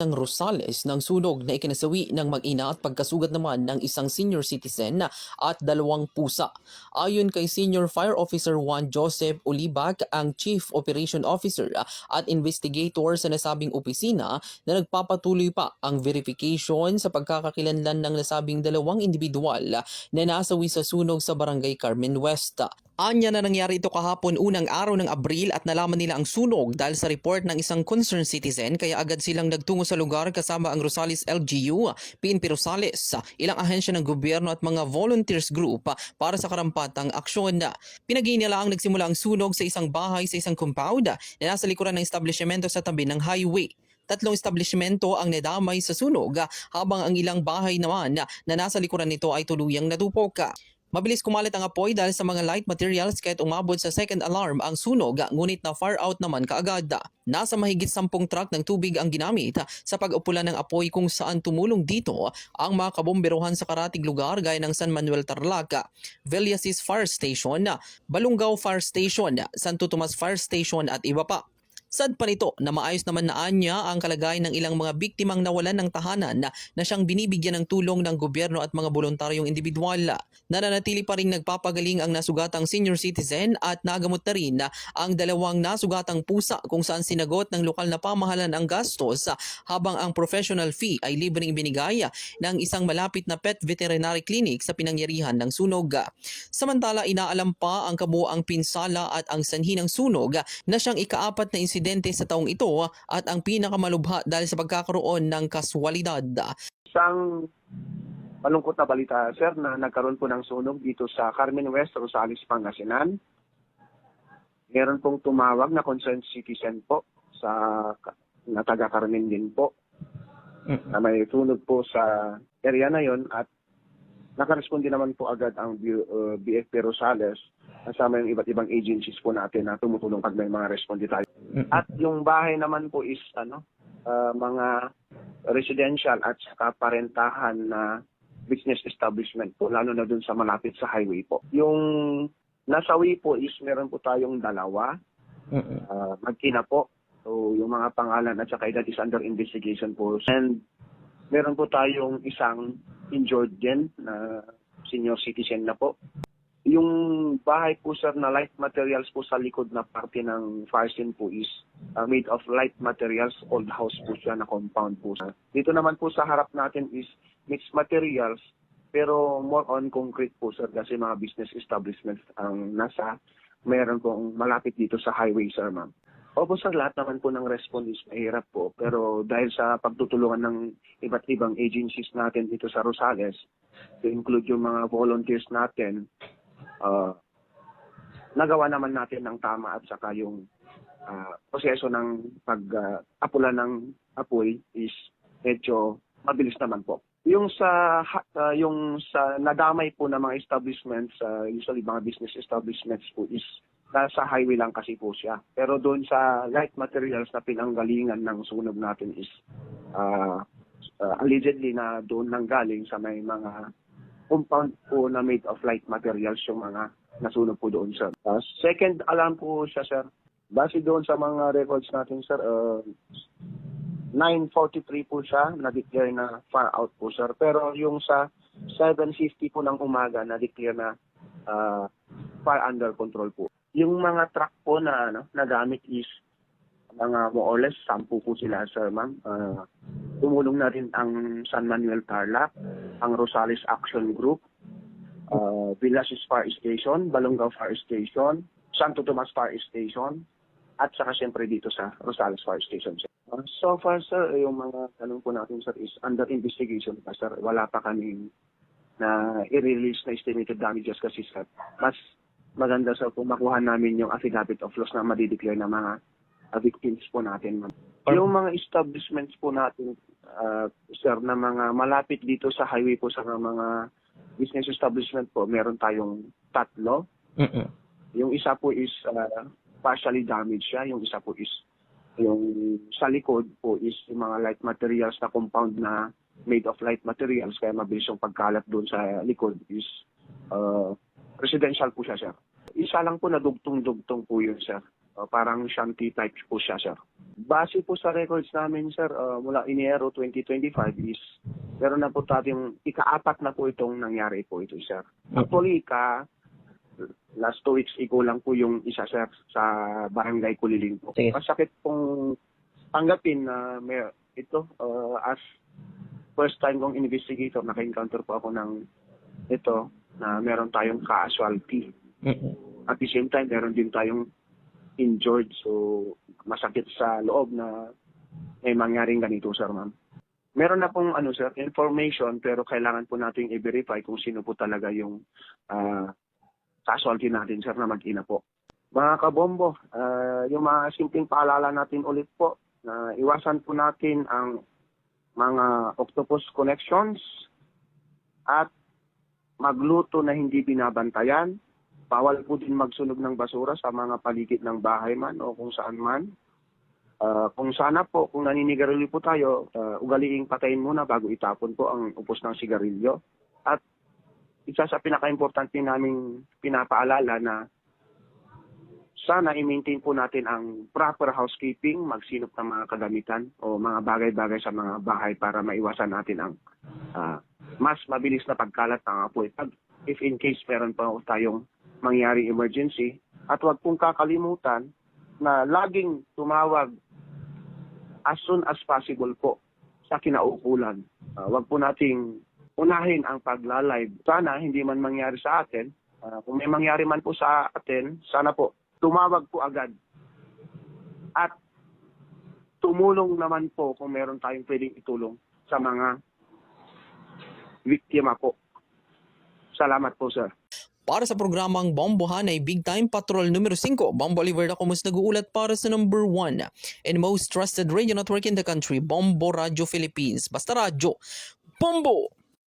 ng Rosales ng sunog na ikinasawi ng mag-ina at pagkasugat naman ng isang senior citizen at dalawang pusa. Ayon kay Senior Fire Officer Juan Joseph Olivac, ang Chief Operation Officer at investigator sa nasabing opisina na nagpapatuloy pa ang verification sa pagkakakilanlan ng nasabing dalawang individual na nasawi sa sunog sa Barangay Carmen West. Anya na nangyari ito kahapon unang araw ng Abril at nalaman nila ang sunog dahil sa report ng isang concerned citizen kaya agad silang nagtungo sa lugar kasama ang Rosales LGU, PNP Rosales, ilang ahensya ng gobyerno at mga volunteers group para sa karampatang aksyon. Pinag nila ang nagsimula ang sunog sa isang bahay sa isang compound na nasa likuran ng establishmento sa tabi ng highway. Tatlong establishmento ang nadamay sa sunog habang ang ilang bahay naman na nasa likuran nito ay tuluyang natupok. Mabilis kumalit ang apoy dahil sa mga light materials kahit umabot sa second alarm ang sunog ngunit na far out naman kaagad. Nasa mahigit sampung truck ng tubig ang ginamit sa pag-upulan ng apoy kung saan tumulong dito ang mga kabomberohan sa karatig lugar gaya ng San Manuel Tarlac, Villasis Fire Station, Balungao Fire Station, Santo Tomas Fire Station at iba pa. Sad pa nito na maayos naman na anya ang kalagayan ng ilang mga biktimang nawalan ng tahanan na, na siyang binibigyan ng tulong ng gobyerno at mga voluntaryong individual. Nananatili pa rin nagpapagaling ang nasugatang senior citizen at nagamot na rin ang dalawang nasugatang pusa kung saan sinagot ng lokal na pamahalan ang gastos habang ang professional fee ay libreng ibinigay ng isang malapit na pet veterinary clinic sa pinangyarihan ng sunog. Samantala inaalam pa ang kabuoang pinsala at ang sanhi ng sunog na siyang ikaapat na insidente sa taong ito at ang pinakamalubha dahil sa pagkakaroon ng kaswalidad. Isang malungkot na balita, sir, na nagkaroon po ng sunog dito sa Carmen West, Rosales, Pangasinan. Meron pong tumawag na concerned citizen po sa na taga Carmen din po na may sunog po sa area na yon at nakaresponde naman po agad ang uh, BFP Rosales kasama yung iba't ibang agencies po natin na tumutulong pag may mga responde tayo. At yung bahay naman po is ano uh, mga residential at saka parentahan na business establishment po, lalo na dun sa malapit sa highway po. Yung nasawi po is meron po tayong dalawa, uh, magkina po. So yung mga pangalan at saka edad is under investigation po. And meron po tayong isang injured din na senior citizen na po. Yung bahay po sir na light materials po sa likod na parte ng fire po is uh, made of light materials, old house po siya na compound po siya. Dito naman po sa harap natin is mixed materials pero more on concrete po sir kasi mga business establishments ang nasa meron pong malapit dito sa highway sir ma'am. Opo sir, lahat naman po ng response is mahirap po. Pero dahil sa pagtutulungan ng iba't ibang agencies natin dito sa Rosales, to include yung mga volunteers natin, uh, nagawa naman natin ng tama at saka yung uh, proseso ng pag-apula ng apoy is medyo mabilis naman po. Yung sa uh, yung sa nadamay po ng mga establishments, uh, usually mga business establishments po is nasa highway lang kasi po siya. Pero doon sa light materials na pinanggalingan ng sunog natin is uh, uh, allegedly na doon nang galing sa may mga compound po na made of light materials yung mga nasunog po doon, sir. Uh, second alarm po siya, sir. Base doon sa mga records natin, sir, uh, 9.43 po siya, na-declare na far out po, sir. Pero yung sa 7.50 po ng umaga, na-declare na uh, far under control po. Yung mga truck po na ano, nagamit is mga more or less, sampu po sila, sir, ma'am. Uh, tumulong na rin ang San Manuel Tarlac, ang Rosales Action Group, uh, Villasis Fire Station, Balongao Fire Station, Santo Tomas Fire Station, at saka siyempre dito sa Rosales Fire Station. Uh, so far, sir, yung mga tanong po natin, sir, is under investigation pa, sir. Wala pa kami na i-release na estimated damages kasi, sir. Mas maganda, sir, kung makuha namin yung affidavit of loss na madideclare ng mga uh, victims po natin. ma'am. Yung mga establishments po natin, uh, sir, na mga malapit dito sa highway po sa mga business establishment po, meron tayong tatlo. Yung isa po is uh, partially damaged siya. Yung isa po is yung sa likod po is yung mga light materials na compound na made of light materials kaya mabilis yung pagkalat doon sa likod is uh, residential po siya, sir. Isa lang po na dugtong-dugtong po yun, sir. Uh, parang shanty type po siya, sir. Base po sa records namin, sir, uh, mula Iniero 2025 is meron na po tayong ikaapat na po itong nangyari po ito, sir. Actually, ka last two weeks ago lang po yung isa, sir, sa barangay Kuliling po. Sige. Masakit pong tanggapin na may, ito uh, as first time kong investigator, naka-encounter po ako ng ito na meron tayong casualty. Mm-mm. At the same time, meron din tayong injured. So, masakit sa loob na may mangyaring ganito, sir, ma'am. Meron na pong ano, sir, information pero kailangan po nating i-verify kung sino po talaga yung ah, casualty natin, sir, na mag-ina po. Mga kabombo, ah, yung mga simpleng paalala natin ulit po, na iwasan po natin ang mga octopus connections at magluto na hindi binabantayan, bawal po din magsunog ng basura sa mga paligid ng bahay man o kung saan man. Ah, kung sana po, kung naninigarilyo po tayo, ah, ugaliing patayin muna bago itapon po ang upos ng sigarilyo. At isa sa pinaka-importante naming pinapaalala na sana i-maintain po natin ang proper housekeeping, magsinop ng mga kagamitan o mga bagay-bagay sa mga bahay para maiwasan natin ang ah, mas mabilis na pagkalat ng apoy. Pag, if in case meron pa tayong mangyari emergency, at huwag pong kakalimutan na laging tumawag as soon as possible po sa kinaukulan. Ah, huwag po nating unahin ang pagla-live. Sana hindi man mangyari sa atin. Ah, kung may mangyari man po sa atin, sana po tumawag po agad. At tumulong naman po kung meron tayong pwedeng itulong sa mga biktima po. Salamat po, sir. Para sa programang Bombohan ay Big Time Patrol numero 5, Bombo Oliver na kumus nag-uulat para sa number 1 and most trusted radio network in the country, Bombo Radio Philippines. Basta radyo, Bombo!